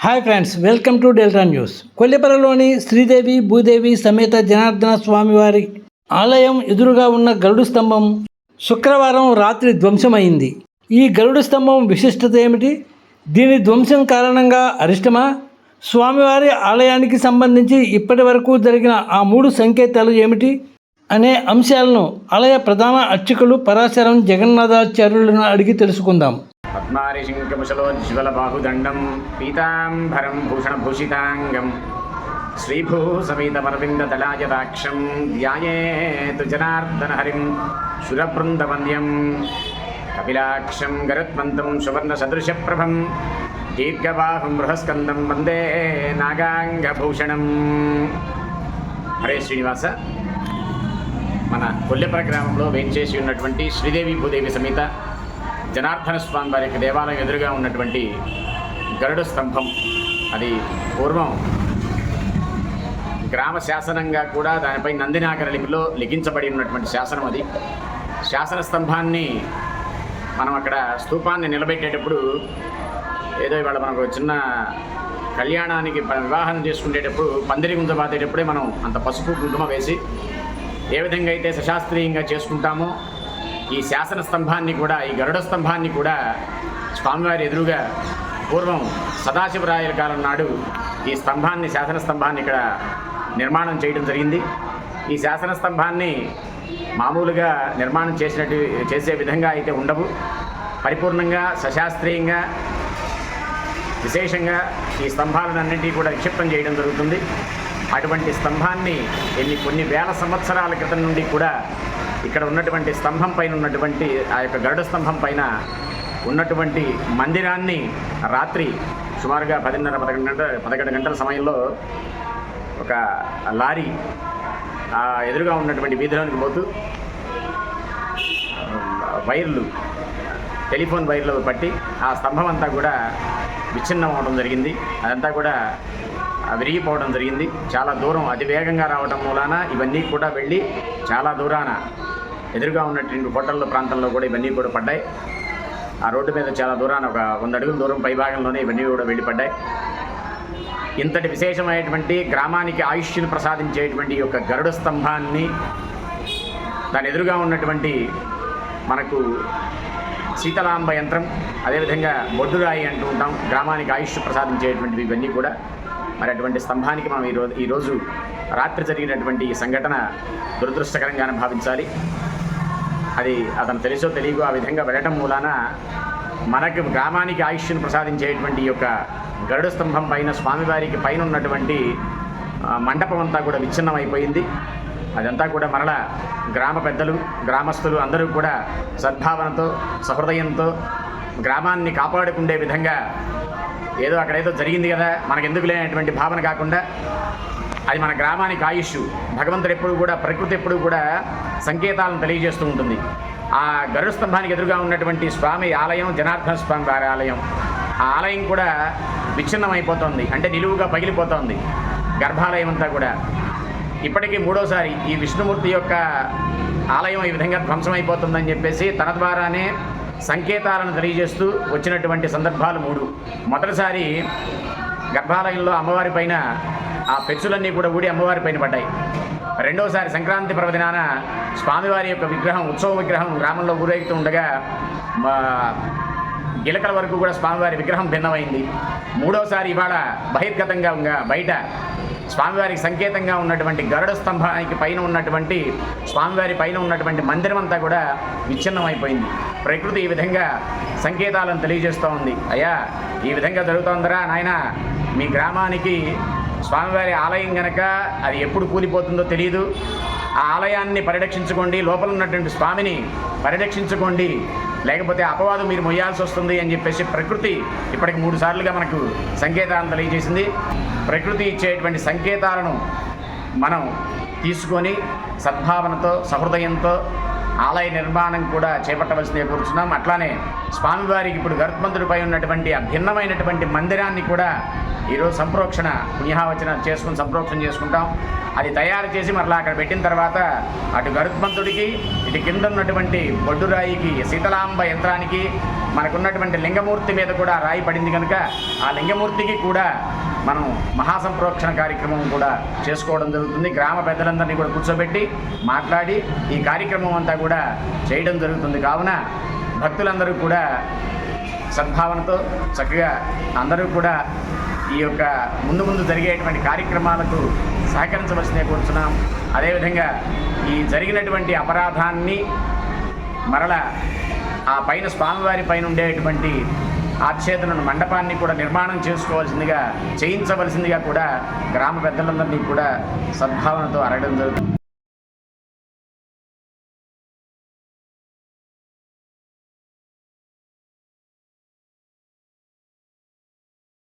Hi friends welcome to Delta news కొల్లిపరలోని Sridevi Bhudevi సమేత జనార్దన స్వామివారి ఆలయం ఎదురుగా ఉన్న గరుడు స్తంభం శుక్రవారం రాత్రి ధ్వంసమైంది. ఈ గరుడు స్తంభం విశిష్టత ఏమిటి? దీని ధ్వంసం కారణంగా అరిష్టమా? స్వామివారి ఆలయానికి సంబంధించి ఇప్పటి వరకు జరిగిన ఆ మూడు సంకేతాలు ఏమిటి? అనే అంశాలను ఆలయ ప్రధాన అర్చకులు పరాశరం జగన్నాథాచార్యులను అడిగి తెలుసుకుందాం. పద్మారిశంకముశలోజ్వలబాహుదండం పీతాంబరం భూషణభూషితాంగం శ్రీభూసమేతమరవిందదళాయదాక్షం ధ్యాయేతు జనార్దనహరిం శురబృందవంద్యం కపిలాక్షం గరుత్మంతం సువర్ణసదృశప్రభం దీర్ఘబాహం బృహస్కందం వందే నాగాంగభూషణం హరే శ్రీనివాస. మన కొల్లెపర గ్రామంలో వేంచేసి ఉన్నటువంటి శ్రీదేవి భూదేవి సమేత జనార్దన స్వామి వారి యొక్క దేవాలయం ఎదురుగా ఉన్నటువంటి గరుడ స్తంభం. అది పూర్వం గ్రామ శాసనంగా కూడా దానిపై నందినాగర లిపిలో లిఖించబడి ఉన్నటువంటి శాసనం అది. శాసన స్తంభాన్ని మనం అక్కడ స్తూపాన్ని నిలబెట్టేటప్పుడు ఏదో ఇవాళ మనకు చిన్న కళ్యాణానికి వివాహం చేసుకునేటప్పుడు పందిరి గుంజ బాతేటప్పుడే మనం అంత పసుపు కుంకుమ వేసి ఏ విధంగా అయితే సశాస్త్రీయంగా చేసుకుంటామో ఈ శాసన స్తంభాన్ని కూడా ఈ గరుడ స్తంభాన్ని కూడా స్వామివారి ఎదురుగా పూర్వం సదాశివరాయల కాలం నాడు ఈ స్తంభాన్ని శాసన స్తంభాన్ని ఇక్కడ నిర్మాణం చేయడం జరిగింది. ఈ శాసన స్తంభాన్ని మామూలుగా నిర్మాణం చేసినట్టు చేసే విధంగా అయితే ఉండవు. పరిపూర్ణంగా సశాస్త్రీయంగా విశేషంగా ఈ స్తంభాలన్నింటినీ కూడా నిక్షిప్తం చేయడం జరుగుతుంది. అటువంటి స్తంభాన్ని ఎన్ని కొన్ని వేల సంవత్సరాల క్రితం నుండి కూడా ఇక్కడ ఉన్నటువంటి స్తంభం పైన ఉన్నటువంటి ఆ యొక్క గరుడ స్తంభం పైన ఉన్నటువంటి మందిరాన్ని రాత్రి సుమారుగా పదిన్నర పదకొండు గంటల పదకొండు గంటల సమయంలో ఒక లారీ ఎదురుగా ఉన్నటువంటి వీధిలోనికి పోతూ వైర్లు టెలిఫోన్ వైర్లు పట్టి ఆ స్తంభం అంతా కూడా విచ్ఛిన్నం అవడం జరిగింది. అదంతా కూడా విరిగిపోవడం జరిగింది. చాలా దూరం అతి వేగంగా రావడం మూలాన ఇవన్నీ కూడా వెళ్ళి చాలా దూరాన ఎదురుగా ఉన్నటువంటి హోటళ్ళ ప్రాంతంలో కూడా ఇవన్నీ కూడా పడ్డాయి. ఆ రోడ్డు మీద చాలా దూరాన ఒక వంద అడుగుల దూరం పై భాగంలోనే ఇవన్నీ కూడా వెళ్ళి పడ్డాయి. ఇంతటి విశేషమైనటువంటి గ్రామానికి ఆయుష్ను ప్రసాదించేటువంటి ఈ యొక్క గరుడ స్తంభాన్ని దాని ఎదురుగా ఉన్నటువంటి మనకు శీతలాంబ యంత్రం అదేవిధంగా బొడ్డురాయి అంటూ ఉంటాం. గ్రామానికి ఆయుష్ ప్రసాదించేటువంటివి ఇవన్నీ కూడా. మరి అటువంటి స్తంభానికి మనం ఈరోజు ఈరోజు రాత్రి జరిగినటువంటి ఈ సంఘటన దురదృష్టకరంగానే భావించాలి. అది అతను తెలుసో తెలియకో ఆ విధంగా వెళ్ళటం మూలాన మనకు గ్రామానికి ఆయుష్ను ప్రసాదించేటువంటి యొక్క గరుడ స్తంభం పైన స్వామివారికి పైన ఉన్నటువంటి మండపం అంతా కూడా విచ్ఛిన్నం అయిపోయింది అదంతా కూడా మరల గ్రామ పెద్దలు గ్రామస్తులు అందరూ కూడా సద్భావనతో సహృదయంతో గ్రామాన్ని కాపాడుకుండే విధంగా ఏదో అక్కడేదో జరిగింది కదా మనకెందుకు లేనటువంటి భావన కాకుండా అది మన గ్రామానికి ఆయుష్. భగవంతుడు ఎప్పుడు కూడా ప్రకృతి ఎప్పుడు కూడా సంకేతాలను తెలియజేస్తూ ఉంటుంది. ఆ గరుడ స్తంభానికి ఎదురుగా ఉన్నటువంటి స్వామి ఆలయం జనార్దన స్వామి వారి ఆలయం. ఆ ఆలయం కూడా విచ్ఛిన్నమైపోతుంది. అంటే నిలువుగా పగిలిపోతోంది. గర్భాలయం అంతా కూడా. ఇప్పటికీ మూడోసారి ఈ విష్ణుమూర్తి యొక్క ఆలయం ఈ విధంగా ధ్వంసమైపోతుందని చెప్పేసి తన ద్వారానే సంకేతాలను తెలియజేస్తూ వచ్చినటువంటి సందర్భాలు మూడు. మొదటిసారి గర్భాలయంలో అమ్మవారి పైన ఆ పెచ్చులన్నీ కూడా ఊడి అమ్మవారి పైన పడ్డాయి. రెండవసారి సంక్రాంతి పర్వదినాన స్వామివారి యొక్క విగ్రహం ఉత్సవ విగ్రహం గ్రామంలో ఊరేగుతూ ఉండగా మా గిలకల వరకు కూడా స్వామివారి విగ్రహం భిన్నమైంది. మూడోసారి ఇవాళ బహిర్గతంగా ఉంగా బయట స్వామివారికి సంకేతంగా ఉన్నటువంటి గరుడ స్తంభానికి పైన ఉన్నటువంటి స్వామివారి పైన ఉన్నటువంటి మందిరం అంతా కూడా విచ్ఛిన్నమైపోయింది. ప్రకృతి ఈ విధంగా సంకేతాలను తెలియజేస్తూ ఉంది. అయ్యా ఈ విధంగా జరుగుతోందరా నాయన. మీ గ్రామానికి స్వామివారి ఆలయం గనక అది ఎప్పుడు కూలిపోతుందో తెలియదు. ఆ ఆలయాన్ని పరిరక్షించుకోండి లోపల ఉన్నటువంటి స్వామిని పరిరక్షించుకోండి. లేకపోతే అపవాదం మీరు మొయ్యాల్సి వస్తుంది అని చెప్పేసి ప్రకృతి ఇప్పటికి మూడు సార్లుగా మనకు సంకేతాలను తెలియజేసింది. ప్రకృతి ఇచ్చేటువంటి సంకేతాలను మనం తీసుకొని సద్భావనతో సహృదయంతో ఆలయ నిర్మాణం కూడా చేపట్టవలసిందే కూర్చున్నాం. అట్లానే స్వామివారికి ఇప్పుడు గరుత్మంతుడిపై ఉన్నటువంటి అభిన్నమైనటువంటి భిన్నమైనటువంటి మందిరాన్ని కూడా ఈరోజు సంప్రోక్షణ పుణ్యహావచన చేసుకుని సంప్రోక్షణ చేసుకుంటాం. అది తయారు చేసి మరలా అక్కడ పెట్టిన తర్వాత అటు గరుత్మంతుడికి ఇటు కింద ఉన్నటువంటి బొడ్డురాయికి శీతలాంబ యంత్రానికి మనకున్నటువంటి లింగమూర్తి మీద కూడా రాయి పడింది కనుక ఆ లింగమూర్తికి కూడా మనం మహాసంప్రోక్షణ కార్యక్రమం కూడా చేసుకోవడం జరుగుతుంది. గ్రామ పెద్దలందరినీ కూడా కూర్చోబెట్టి మాట్లాడి ఈ కార్యక్రమం అంతా కూడా చేయడం జరుగుతుంది. కావున భక్తులందరూ కూడా సద్భావనతో చక్కగా అందరూ కూడా ఈ యొక్క ముందు ముందు జరిగేటువంటి కార్యక్రమాలకు సహకరించవలసిందే కోరుతున్నాం అదేవిధంగా ఈ జరిగినటువంటి అపరాధాన్ని మరల ఆ పైన స్వామివారి పైన ఉండేటువంటి ఆచ్ఛేదనను మండపాన్ని కూడా నిర్మాణం చేసుకోవాల్సిందిగా చేయించవలసిందిగా కూడా గ్రామ పెద్దలందరినీ కూడా సద్భావనతో అడగడం జరుగుతుంది.